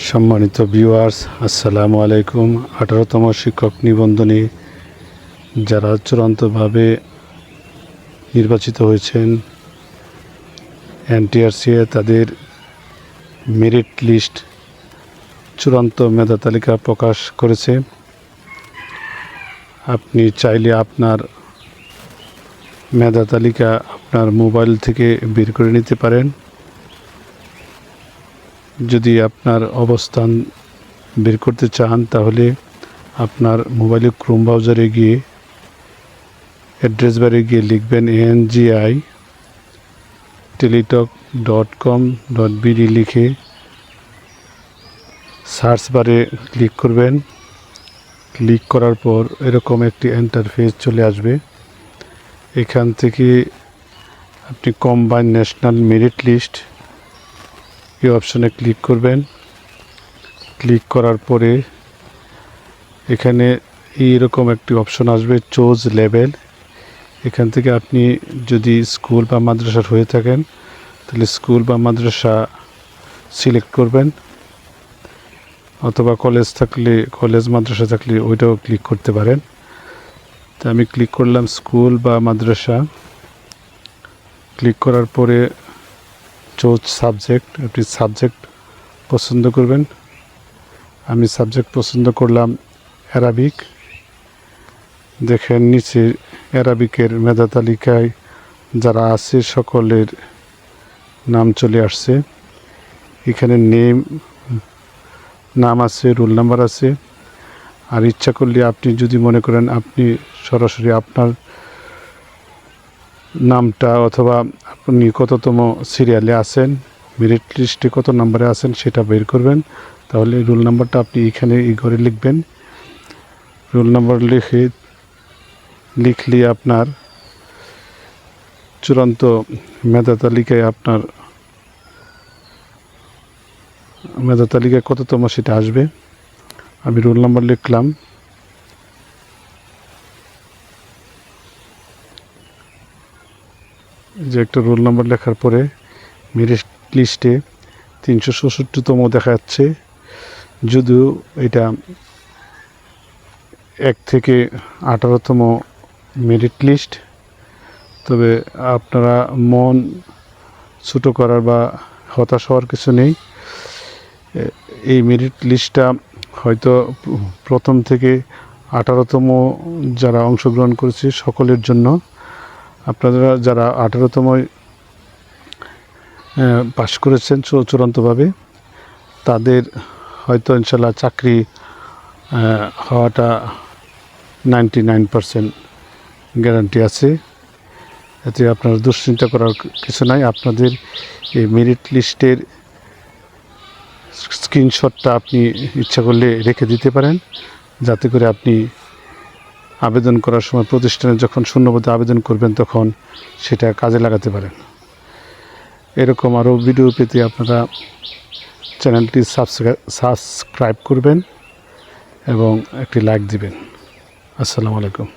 সম্মানিত ভিউয়ার্স আসসালামু আলাইকুম। আঠারোতম শিক্ষক নিবন্ধনে যারা চূড়ান্তভাবে নির্বাচিত হয়েছেন এনটিআরসিএ তাদের মেরিট লিস্ট চূড়ান্ত মেধা তালিকা প্রকাশ করেছে। আপনি চাইলে আপনার মেধা তালিকা আপনার মোবাইল থেকে বের করে নিতে পারেন। যদি আপনার অবস্থান বের করতে চান, তাহলে আপনার মোবাইলে ক্রোম ব্রাউজারে গিয়ে অ্যাড্রেস বারে গিয়ে লিখবেন NGI Teletalk dot com dot BD লিখে সার্চ বারে ক্লিক করবেন। ক্লিক করার পর এরকম একটি ইন্টারফেস চলে আসবে। এখান থেকে আপনি কম্বাইন ন্যাশনাল মেরিট লিস্ট এই অপশনে ক্লিক করবেন। ক্লিক করার পরে এখানে এইরকম একটি অপশন আসবে, চোজ লেভেল এখান থেকে আপনি যদি স্কুল বা মাদ্রাসার হয়ে থাকেন, তাহলে স্কুল বা মাদ্রাসা সিলেক্ট করবেন। অথবা কলেজ থাকলে, কলেজ মাদ্রাসা থাকলে ওইটাও ক্লিক করতে পারেন। তা আমি ক্লিক করলাম স্কুল বা মাদ্রাসা। ক্লিক করার পরে চোজ সাবজেক্ট আপনি সাবজেক্ট পছন্দ করবেন। আমি সাবজেক্ট পছন্দ করলাম অ্যারাবিক দেখেন নিচে অ্যারাবিকের মেধা তালিকায় যারা আছে সকলের নাম চলে আসছে। এখানে নেম নাম আছে রোল নাম্বার আছে। আর ইচ্ছা করলে আপনি যদি মনে করেন আপনি সরাসরি আপনার নামটা অথবা আপনি কততম সিরিয়ালে আছেন মেরিট লিস্টে কত নম্বরে আছেন সেটা বের করবেন। তাহলে রোল নাম্বারটা আপনি এখানে এই ঘরে লিখবেন। রোল নাম্বার লিখে, লিখলে আপনার চূড়ান্ত মেধা তালিকায় আপনার মেধা তালিকায় কততম সেটা আসবে। আমি রোল নাম্বার লিখলাম। যে একটা রোল নাম্বার লেখার পরে মেরিট লিস্টে তিনশো ষষট্টিতম দেখা যাচ্ছে। যদিও এটা এক থেকে আঠারোতম মেরিট লিস্ট তবে আপনারা মন ছোটো করার বা হতাশ হওয়ার কিছু নেই। এই মেরিট লিস্টটা হয়তো প্রথম থেকে আঠারোতম যারা অংশগ্রহণ করেছে সকলের জন্য। আপনারা যারা আঠারোতম পাশ করেছেন চূড়ান্তভাবে, তাদের হয়তো ইনশাল্লাহ চাকরি হওয়াটা নাইনটি নাইন পারসেন্ট গ্যারান্টি আছে। এতে আপনার দুশ্চিন্তা করার কিছু নাই। আপনাদের এই মেরিট লিস্টের স্ক্রিনশটটা আপনি ইচ্ছা করলে রেখে দিতে পারেন। যাতে করে আপনি আবেদন করার সময় প্রতিষ্ঠানে যখন শূন্যপদে আবেদন করবেন তখন সেটা কাজে লাগাতে পারেন। এরকম আরও ভিডিও পেতে আপনারা চ্যানেলটি সাবস্ক্রাইব করবেন এবং একটি লাইক দিবেন। আসসালামু আলাইকুম।